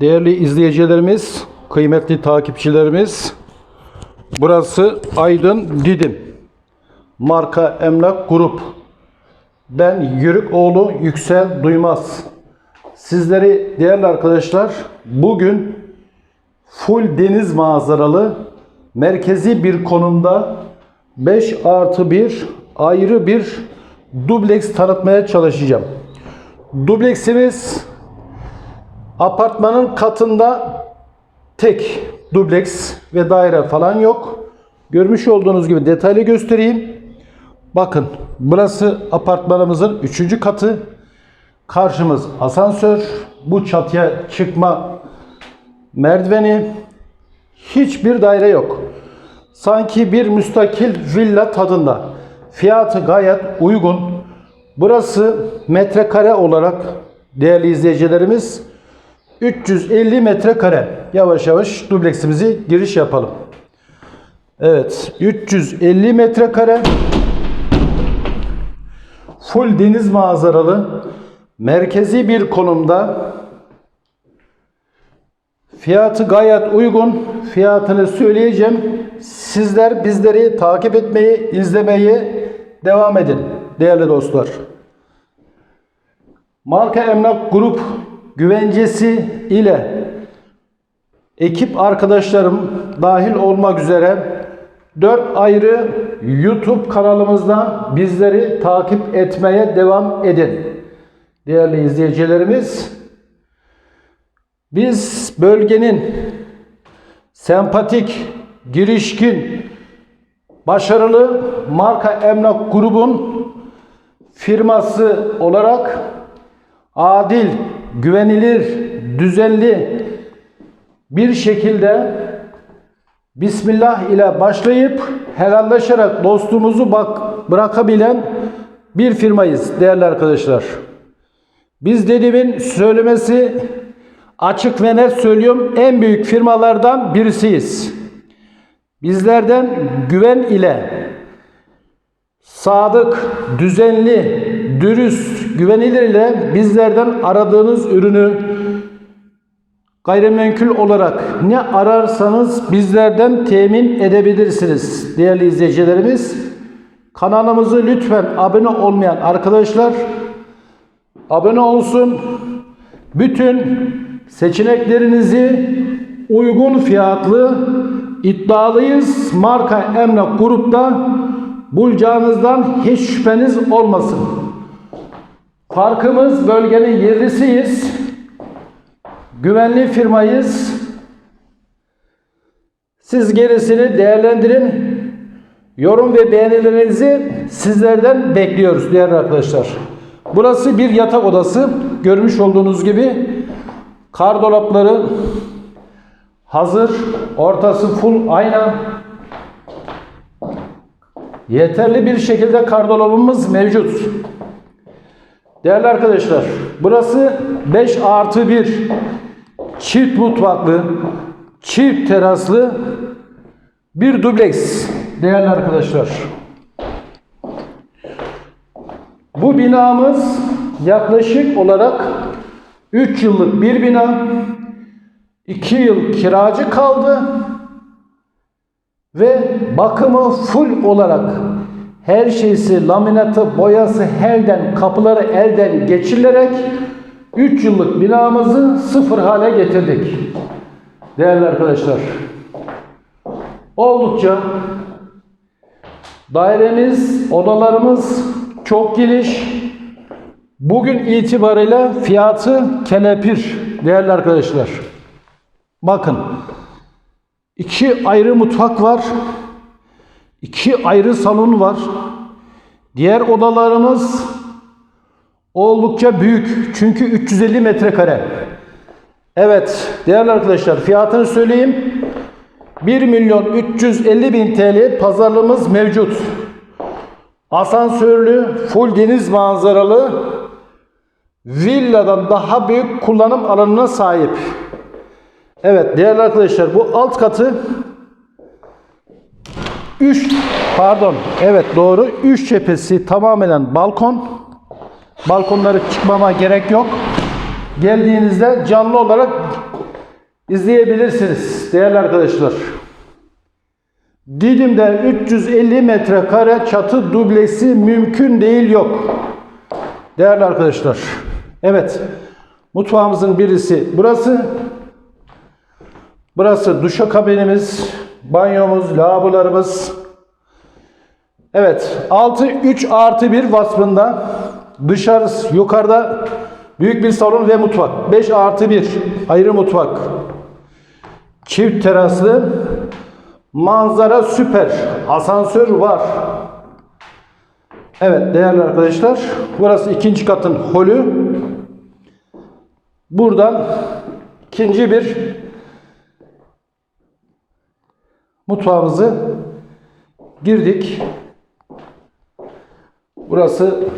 Değerli izleyicilerimiz, kıymetli takipçilerimiz, burası Aydın Didim. Marka Emlak Grup. Ben Yörükoğlu Yüksel Duymaz. Sizleri değerli arkadaşlar bugün full deniz manzaralı merkezi bir konumda 5 artı 1 ayrı bir dubleks tanıtmaya çalışacağım. Dubleksimiz apartmanın katında tek dubleks ve daire falan yok. Görmüş olduğunuz gibi detaylı göstereyim. Bakın burası apartmanımızın 3. katı. Karşımız asansör. Bu çatıya çıkma merdiveni. Hiçbir daire yok. Sanki bir müstakil villa tadında. Fiyatı gayet uygun. Burası metrekare olarak değerli izleyicilerimiz 350 metrekare. Yavaş yavaş dubleksimizi giriş yapalım. Evet 350 metrekare. Full deniz manzaralı merkezi bir konumda. Fiyatı gayet uygun. Fiyatını söyleyeceğim. Sizler bizleri takip etmeyi izlemeyi devam edin değerli dostlar. Marka emlak grup güvencesi ile ekip arkadaşlarım dahil olmak üzere 4 ayrı YouTube kanalımızdan bizleri takip etmeye devam edin. Değerli izleyicilerimiz, biz bölgenin sempatik, girişkin, başarılı marka emlak grubun firması olarak adil, güvenilir, düzenli bir şekilde Bismillah ile başlayıp helallaşarak dostumuzu bak bırakabilen bir firmayız değerli arkadaşlar. Biz dediğimin söylemesi açık ve net söylüyorum en büyük firmalardan birisiyiz. Bizlerden güven ile sadık, düzenli, dürüst, güvenilir ile bizlerden aradığınız ürünü gayrimenkul olarak ne ararsanız bizlerden temin edebilirsiniz değerli izleyicilerimiz. Kanalımızı lütfen abone olmayan arkadaşlar abone olsun. Bütün seçeneklerinizi uygun fiyatlı iddialıyız marka emlak grupta bulacağınızdan hiç şüpheniz olmasın. Farkımız bölgenin yerlisiyiz. Güvenli firmayız. Siz gerisini değerlendirin. Yorum ve beğenilerinizi sizlerden bekliyoruz değerli arkadaşlar. Burası bir yatak odası. Görmüş olduğunuz gibi kar dolapları hazır. Ortası full ayna. Yeterli bir şekilde kar dolabımız mevcut. Değerli arkadaşlar, burası 5 artı 1 çift mutfaklı, çift teraslı bir dubleks değerli arkadaşlar. Bu binamız yaklaşık olarak 3 yıllık bir bina. 2 yıl kiracı kaldı ve bakımı full olarak her şeysi, laminatı, boyası elden, kapıları elden geçirilerek 3 yıllık binamızı sıfır hale getirdik. Değerli arkadaşlar. Oldukça dairemiz, odalarımız çok geniş. Bugün itibariyle fiyatı kelepir değerli arkadaşlar. Bakın. iki ayrı mutfak var. İki ayrı salon var. Diğer odalarımız oldukça büyük. Çünkü 350 metrekare. Evet değerli arkadaşlar fiyatını söyleyeyim. 1 milyon 350 bin TL pazarlığımız mevcut. Asansörlü, full deniz manzaralı, villadan daha büyük kullanım alanına sahip. Evet değerli arkadaşlar bu alt katı 3 pardon evet doğru 3 cephesi tamamen balkon. Balkonları çıkmama gerek yok. Geldiğinizde canlı olarak izleyebilirsiniz değerli arkadaşlar. Didim'de 350 metrekare çatı dublesi mümkün değil yok. Değerli arkadaşlar. Evet. Mutfağımızın birisi burası. Burası duşakabinimiz, banyomuz, lavabolarımız. Evet. 6 3 artı 1 vasfında dışarısı yukarıda büyük bir salon ve mutfak. 5 artı 1 ayrı mutfak. Çift teraslı manzara süper. Asansör var. Evet değerli arkadaşlar. Burası ikinci katın holü. Buradan ikinci bir mutfağımızı girdik. Burası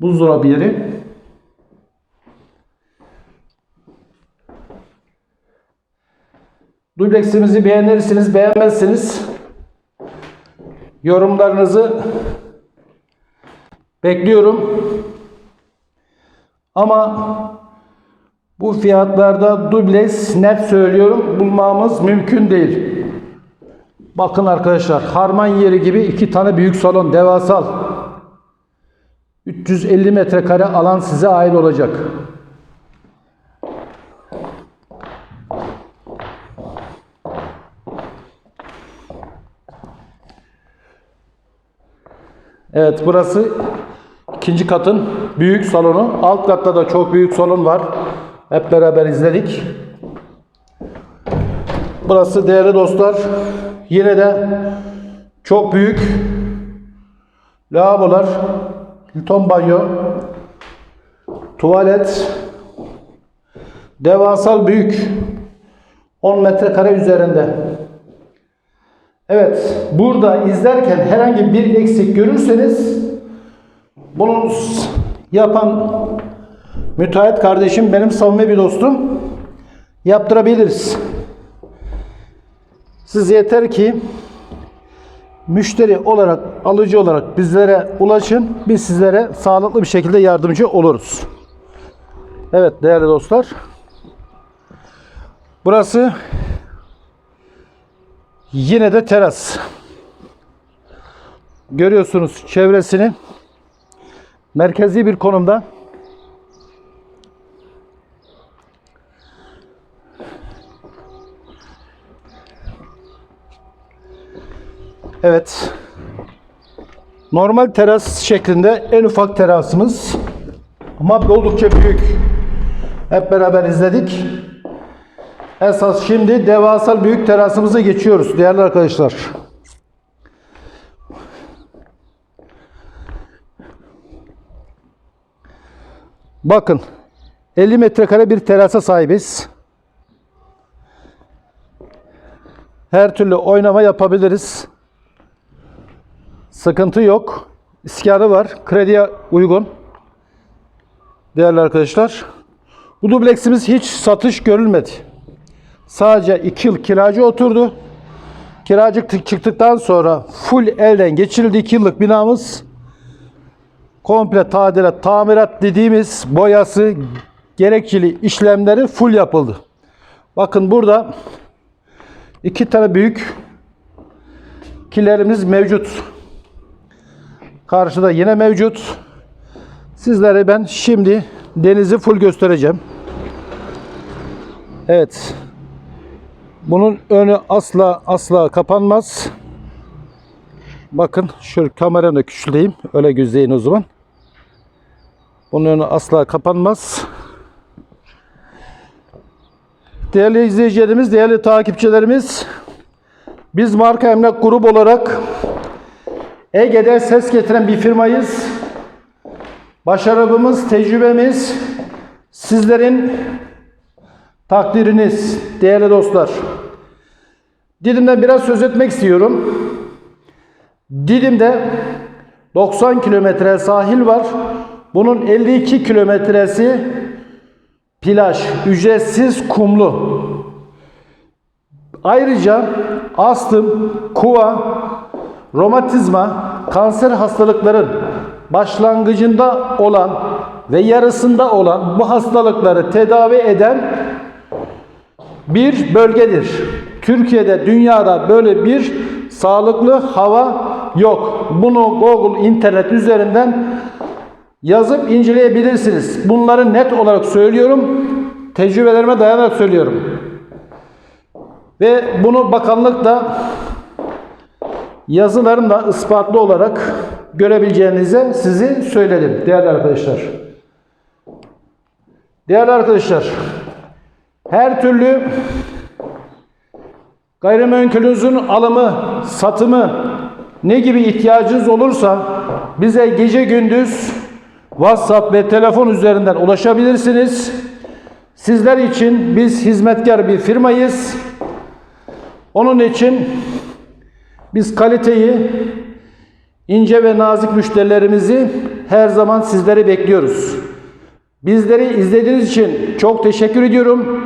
buzdolabı yeri. Dubleksimizi beğenirsiniz, beğenmezsiniz. Yorumlarınızı bekliyorum. Ama bu fiyatlarda dubleks net söylüyorum bulmamız mümkün değil. Bakın arkadaşlar harman yeri gibi iki tane büyük salon devasal. 350 metrekare alan size ait olacak. Evet burası ikinci katın büyük salonu. Alt katta da çok büyük salon var. Hep beraber izledik. Burası değerli dostlar yine de çok büyük lavabolar, Hilton banyo, tuvalet, devasal büyük 10 metrekare üzerinde. Evet, burada izlerken herhangi bir eksik görürseniz bunu yapan müteahhit kardeşim benim samimi bir dostum. Yaptırabiliriz. Siz yeter ki müşteri olarak, alıcı olarak bizlere ulaşın. Biz sizlere sağlıklı bir şekilde yardımcı oluruz. Evet değerli dostlar. Burası Yine de teras. Görüyorsunuz çevresini. Merkezi bir konumda. Evet. Normal teras şeklinde en ufak terasımız. Ama oldukça büyük. Hep beraber izledik. Esas şimdi devasal büyük terasımıza geçiyoruz değerli arkadaşlar. Bakın 50 metrekare bir terasa sahibiz. Her türlü oynama yapabiliriz. Sıkıntı yok. İskarı var. Krediye uygun. Değerli arkadaşlar. Bu dubleksimiz hiç satış görülmedi. Sadece 2 yıl kiracı oturdu. Kiracı çıktıktan sonra full elden geçirildi 2 yıllık binamız. Komple tadilat, tamirat dediğimiz boyası, gerekçeli işlemleri full yapıldı. Bakın burada iki tane büyük kilerimiz mevcut. Karşıda yine mevcut. Sizlere ben şimdi denizi full göstereceğim. Evet. Bunun önü asla asla kapanmaz. Bakın şöyle kameranı küçülteyim. Öyle gözleyin o zaman. Bunun önü asla kapanmaz. Değerli izleyicilerimiz, değerli takipçilerimiz, biz marka emlak grubu olarak Ege'de ses getiren bir firmayız. Başarımız, tecrübemiz sizlerin takdiriniz değerli dostlar. Didim'den biraz söz etmek istiyorum. Didim'de 90 kilometre sahil var. Bunun 52 kilometresi plaj, ücretsiz kumlu. Ayrıca astım, kuva, romatizma, kanser hastalıkların başlangıcında olan ve yarısında olan bu hastalıkları tedavi eden bir bölgedir. Türkiye'de, dünyada böyle bir sağlıklı hava yok. Bunu Google internet üzerinden yazıp inceleyebilirsiniz. Bunları net olarak söylüyorum. Tecrübelerime dayanarak söylüyorum. Ve bunu bakanlık da yazılarımla ispatlı olarak görebileceğinize sizi söyledim değerli arkadaşlar. Değerli arkadaşlar, her türlü gayrimenkulünüzün alımı, satımı ne gibi ihtiyacınız olursa bize gece gündüz WhatsApp ve telefon üzerinden ulaşabilirsiniz. Sizler için biz hizmetkar bir firmayız. Onun için biz kaliteyi, ince ve nazik müşterilerimizi her zaman sizleri bekliyoruz. Bizleri izlediğiniz için çok teşekkür ediyorum.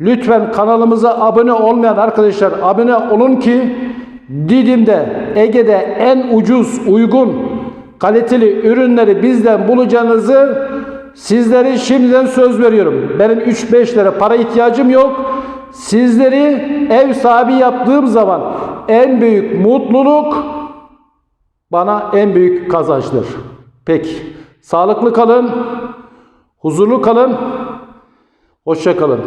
Lütfen kanalımıza abone olmayan arkadaşlar abone olun ki Didim'de, Ege'de en ucuz, uygun, kaliteli ürünleri bizden bulacağınızı sizlere şimdiden söz veriyorum. Benim 3-5 lira para ihtiyacım yok. Sizleri ev sahibi yaptığım zaman en büyük mutluluk bana en büyük kazançtır. Peki. Sağlıklı kalın. Huzurlu kalın. Hoşça kalın.